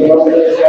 निवडणुकीच्या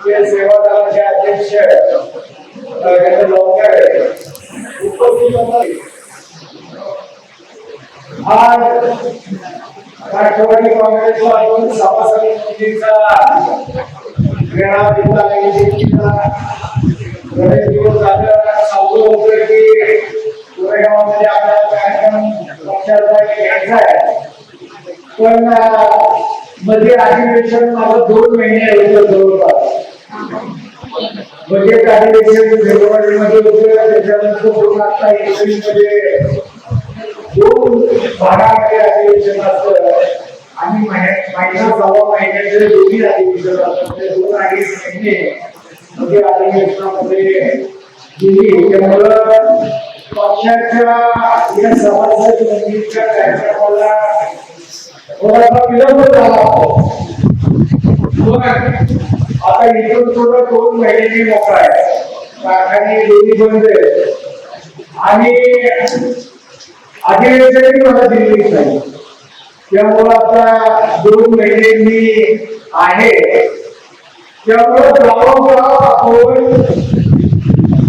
सेवा दलाचे अध्यक्ष आज राष्ट्रवादी काँग्रेसला आपण सभा समितीचा मेळावा घेतला आहे बरेच दिवस झालं चालू होतं की कोरेगावमध्ये आपला कार्यक्रम पक्षाचा घ्यायचा आहे पण मध्ये अधिवेशन माझं दोन महिने होतं जवळपास. बजेट अधिवेशन फेब्रुवारी मध्ये होतं त्याच्यानंतर दोन आता एप्रिलमध्ये दोन भागामध्ये अधिवेशन असतं आणि महिना सव्वा महिन्याचे दोन्ही अधिवेशन असतात ते दोन अडीच महिने म्हणजे मध्ये अधिवेशनामध्ये गेली त्यामुळं पक्षाच्या या सभासद कार्यक्रमाला थोडासा विलंब झाला. आता इथून थोडं दोन महिन्याची मोकळा आहे. कारखाने दोन्ही बंद आणि अधिवेशनही मला दिल्लीत नाही. त्यामुळं आता दोन महिने मी आहे. त्यामुळं गावोगाव आपण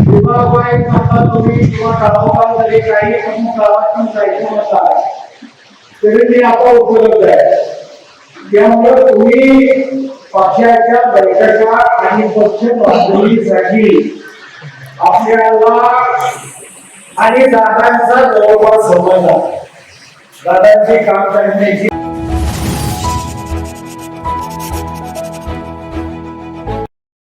विभागवाईज आता तुम्ही किंवा गावोगाव जरी काही प्रमुख पण जायचं नसाल तरी मी आता उपलब्ध आहे. त्यामुळं तुम्ही पक्षाच्या बैठका आणि पक्ष नोंदणीसाठी आपल्याला आणि दादांचा जवळपास संबंध दादांचे काम करण्याची